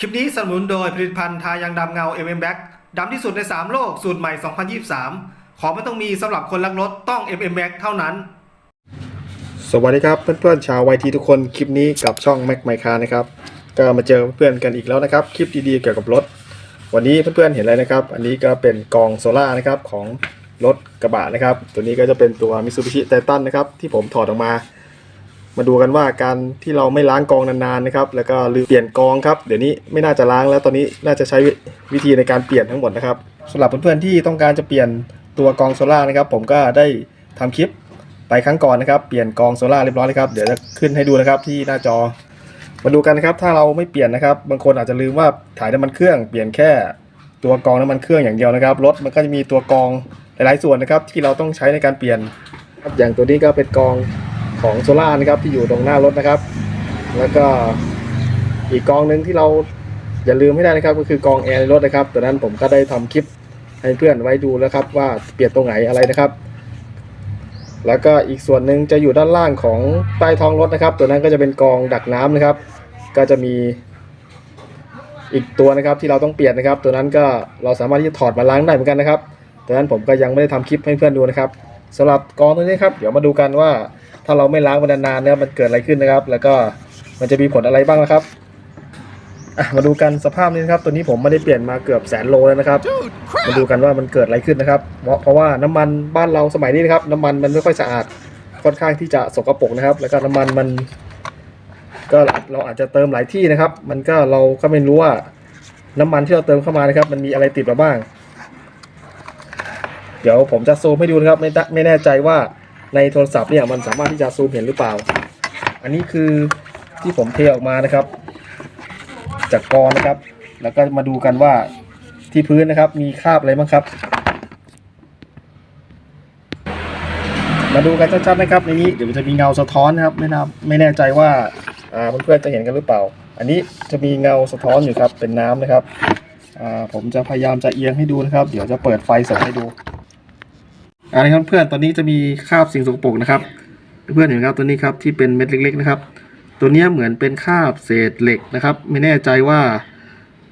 คลิปนี้สนับสนุนโดยผลิตภัณฑ์ทายางดำเงา MM Black ดำที่สุดใน 3 โลก สูตรใหม่ 2023 ของไม่ต้องมีสำหรับคนรักรถต้อง MM Black เท่านั้น สวัสดีครับเพื่อนๆชาวไวทีทุกคนคลิปนี้กับช่องแม็กไมคานะครับก็มาเจอเพื่อนกันอีกแล้วนะครับ คลิปดีๆเกี่ยวกับรถ วันนี้เพื่อนๆเห็นอะไรนะครับ อันนี้ก็เป็นกองโซล่านะครับของรถกระบะนะครับ ตัวนี้ก็จะเป็นตัว Mitsubishi Titan นะครับที่ผมถอดออกมา มาดูกันว่าการที่เราไม่ล้างกองนานๆนะครับ แล้วก็ลืมเปลี่ยนกองครับเดี๋ยวนี้ไม่น่าจะล้างแล้วตอนนี้น่าจะใช้วิธีในการเปลี่ยนทั้งหมดนะครับสำหรับเพื่อนๆที่ต้องการจะเปลี่ยนตัวกองโซล่านะครับ ผมก็ได้ทำคลิปไปครั้งก่อนนะครับ เปลี่ยนกองโซล่าเรียบร้อยเลยครับเดี๋ยวจะขึ้นให้ดูนะครับที่หน้าจอ มาดูกันนะครับ ถ้าเราไม่เปลี่ยนนะครับ บางคนอาจจะลืมว่าถ่ายน้ำมันเครื่องเปลี่ยนแค่ตัวกองน้ำมันเครื่องอย่างเดียวนะครับรถมันก็จะมีตัวกองหลายๆส่วนนะครับ ที่เราต้องใช้ในการเปลี่ยนอย่างตัวนี้ก็เป็นกอง ของโซล่านะครับที่อยู่ตรงหน้ารถนะครับ แล้วก็อีกกองหนึ่งที่เราอย่าลืมไม่ได้นะครับก็คือกองแอร์ในรถนะครับตัวนั้นผมก็ได้ทำคลิปให้เพื่อนไว้ดูแล้วครับว่าเปลี่ยนตรงไหนอะไรนะครับ แล้วก็อีกส่วนหนึ่งจะอยู่ด้านล่างของใต้ท้องรถนะครับ ตัวนั้นก็จะเป็นกองดักน้ำนะครับ ก็จะมีอีกตัวนะครับที่เราต้องเปลี่ยนนะครับ ตัวนั้นก็เราสามารถที่จะถอดมาล้างได้เหมือนกันนะครับตัวนั้นผมก็ยังไม่ได้ทำคลิปให้เพื่อนดูนะครับสำหรับกองตัวนี้ครับเดี๋ยวมาดูกันว่า ถ้าเราไม่ล้างมันนานๆเนี่ยมันเกิดอะไรขึ้นนะครับ แล้วก็มันจะมีผลอะไรบ้างนะครับมาดูกันสภาพนี้นะครับ ตัวนี้ผมไม่ได้เปลี่ยนมาเกือบแสนโลแล้วนะครับ มาดูกันว่ามันเกิดอะไรขึ้นนะครับ เพราะว่าน้ำมันบ้านเราสมัยนี้นะครับ น้ำมันมันไม่ค่อยสะอาด ค่อนข้างที่จะสกปรกนะครับ แล้วก็น้ำมันมัน ก็เราอาจจะเติมหลายที่นะครับ มันก็เราก็ไม่รู้ว่า น้ำมันที่เราเติมเข้ามานะครับ มันมีอะไรติดมาบ้าง เดี๋ยวผมจะซูมให้ดูนะครับ ไม่ได้ไม่แน่ใจว่า ในโทรศัพท์เนี่ยมันสามารถที่จะซูมเห็นหรือเปล่า อันนี้คือที่ผมเทออกมานะครับ จากกรนะครับ แล้วก็มาดูกันว่าที่พื้นนะครับ มีคราบอะไรบ้างครับ มาดูกันชัดๆนะครับในนี้เดี๋ยวจะมีเงาสะท้อนนะครับไม่น่าไม่แน่ใจว่าเพื่อนๆจะเห็นกันหรือเปล่า อันนี้จะมีเงาสะท้อนอยู่ครับเป็นน้ำนะครับผมจะพยายามจะเอียงให้ดูนะครับ เดี๋ยวจะเปิดไฟส่องให้ดู อ่านะครับเพื่อนตอนนี้จะมีคราบสิ่งสกปรกนะครับ เพื่อนเห็นไหมครับตัวนี้ครับที่เป็นเม็ดเล็ก ๆ นะครับ ตัวนี้เหมือนเป็นคราบเศษเหล็กนะครับ ไม่แน่ใจว่า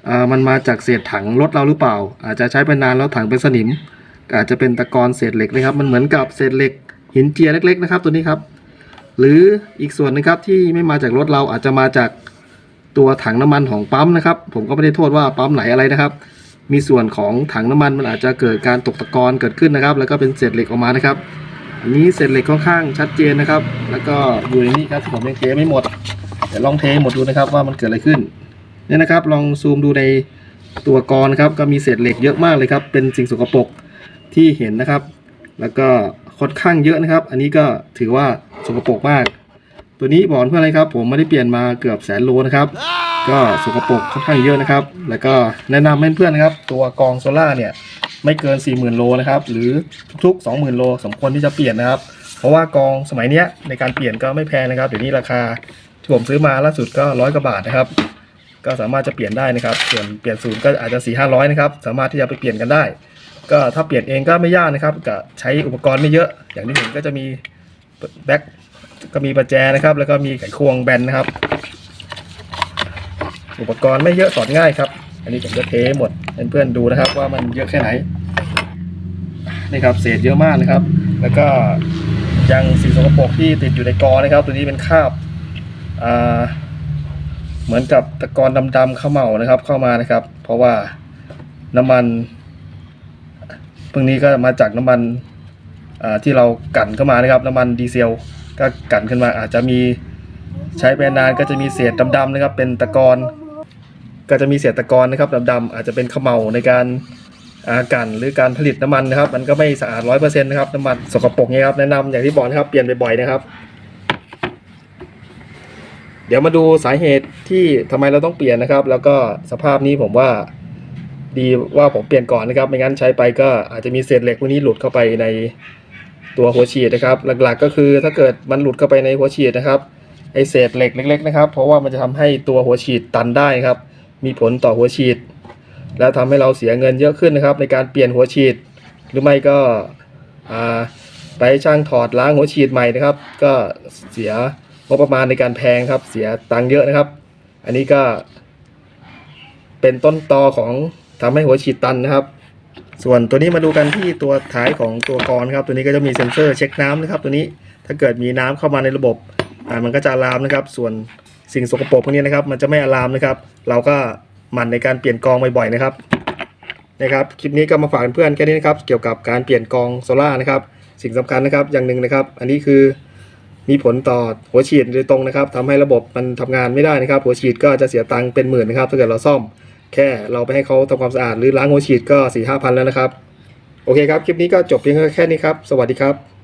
อ่ามันมาจากเศษถังรถเราหรือเปล่า อาจจะใช้ไปนานแล้วถังเป็นสนิม อาจจะเป็นตะกอนเศษเหล็กนะครับ มันเหมือนกับเศษเหล็ก หินเจียเล็ก ๆ นะครับ ตัวนี้ครับ หรืออีกส่วนนึงครับที่ไม่มาจากรถเราอาจจะมาจากตัวถังน้ำมันของปั๊มนะครับ ผมก็ไม่ได้โทษว่าปั๊มไหนอะไรนะครับ มีส่วนของถังน้ำมันมันอาจจะเกิดการตกตะกอนเกิดขึ้นนะครับ แล้วก็เป็นเศษเหล็กออกมานะครับ อันนี้เศษเหล็กค่อนข้างชัดเจนนะครับ แล้วก็อยู่ในนี้ครับผมยังเทไม่หมดเดี๋ยวลองเทหมดดูนะครับว่ามันเกิดอะไรขึ้นเนี่ยนะครับ ลองซูมดูในตัวกรนครับก็มีเศษเหล็กเยอะมากเลยครับ เป็นสิ่งสกปรกที่เห็นนะครับ แล้วก็ค่อนข้างเยอะนะครับ อันนี้ก็ถือว่าสกปรกมาก ตัวนี้บอกเพื่ออะไรครับ ผมไม่ได้เปลี่ยนมาเกือบแสนโลนะครับ ก็สกปรกค่อนข้างเยอะนะครับ แล้วก็แนะนำให้เพื่อนๆนะครับ ตัวกองโซล่าเนี่ยไม่เกิน 40,000 โลนะครับ หรือทุกๆ 20,000 โลสมควรที่จะเปลี่ยนนะครับ เพราะว่ากองสมัยเนี้ยในการเปลี่ยนก็ไม่แพงนะครับ เดี๋ยวนี้ราคาที่ผมซื้อมาล่าสุดก็ร้อยกว่าบาทนะครับ ก็สามารถจะเปลี่ยนได้นะครับส่วนเปลี่ยนศูนย์ก็อาจจะสี่ห้าร้อยนะครับ สามารถที่จะไปเปลี่ยนกันได้ ก็ถ้าเปลี่ยนเองก็ไม่ยากนะครับก็ใช้อุปกรณ์ไม่เยอะ อย่างที่เห็นก็จะมีแบ็คก็มีประแจนะครับ แล้วก็มีไขควงแบนนะครับ อุปกรณ์ไม่เยอะสอดง่ายครับ อันนี้ผมจะเทให้หมดเพื่อนๆดูนะครับ ว่ามันเยอะแค่ไหนนี่ครับเศษเยอะมากนะครับ แล้วก็ยังสิ่งสกปรกที่ติดอยู่ในกอนะครับ ตัวนี้เป็นคราบาเหมือนกับตะกอนดำๆเข้าเมานะครับ เข้ามานะครับ เพราะว่าน้ำมันพวกนี้ก็มาจากน้ำมันที่เรากั่นเข้ามานะครับ น้ำมันดีเซลก็กลั่นขึ้นมาอาจจะมีใช้ไปนานก็จะมีเศษดำๆนะครับ เป็นตะกอน ก็จะมีเศษตะกอนนะครับดำๆอาจจะเป็นขมเมาในการอากันหรือการผลิตน้ำมันนะครับ มันก็ไม่สะอาดร้อยเปอร์เซ็นต์นะครับน้ำมันสกปรกเนี่ยครับแนะนำอย่างที่บอกนะครับเปลี่ยนบ่อยๆนะครับ เดี๋ยวมาดูสาเหตุที่ทำไมเราต้องเปลี่ยนนะครับ แล้วก็สภาพนี้ผมว่าดีว่าผมเปลี่ยนก่อนนะครับ ไม่งั้นใช้ไปก็อาจจะมีเศษเหล็กพวกนี้หลุดเข้าไปในตัวหัวฉีดนะครับ หลักๆก็คือถ้าเกิดมันหลุดเข้าไปในหัวฉีดนะครับไอเศษเหล็กเล็ก ๆ นะครับ เพราะว่ามันจะทำให้ตัวหัวฉีดตันได้ครับ มีผลต่อหัวฉีด แล้วทำให้เราเสียเงินเยอะขึ้นนะครับ ในการเปลี่ยนหัวฉีด หรือไม่ก็ไปให้ช่างถอดล้างหัวฉีดใหม่นะครับ ก็เสียงบประมาณในการแพงครับ เสียตังค์เยอะนะครับ อันนี้ก็ เป็นต้นตอของทำให้หัวฉีดตันนะครับ ส่วนตัวนี้มาดูกันที่ตัวท้ายของตัวกรนครับ ตัวนี้ก็จะมีเซ็นเซอร์เช็คน้ำนะครับ ตัวนี้ถ้าเกิดมีน้ำเข้ามาในระบบมันก็จะลามนะครับ ส่วน สิ่งสกปรกพวกนี้นะครับ มันจะไม่อะลามนะครับ เราก็หมั่นในการเปลี่ยนกองบ่อยๆนะครับนะครับคลิปนี้ก็มาฝากเพื่อนแค่นี้นะครับเกี่ยวกับการเปลี่ยนกองโซล่านะครับ สิ่งสำคัญนะครับอย่างหนึ่งนะครับ อันนี้คือมีผลต่อหัวฉีดโดยตรงนะครับทำให้ระบบมันทำงานไม่ได้นะครับ หัวฉีดก็จะเสียตังค์เป็นหมื่นนะครับถ้าเกิดเราซ่อม แค่เราไปให้เขาทำความสะอาดหรือล้างหัวฉีดก็สี่ห้าพันแล้วนะครับ โอเคครับ คลิปนี้ก็จบเพียงแค่นี้ครับ สวัสดีครับ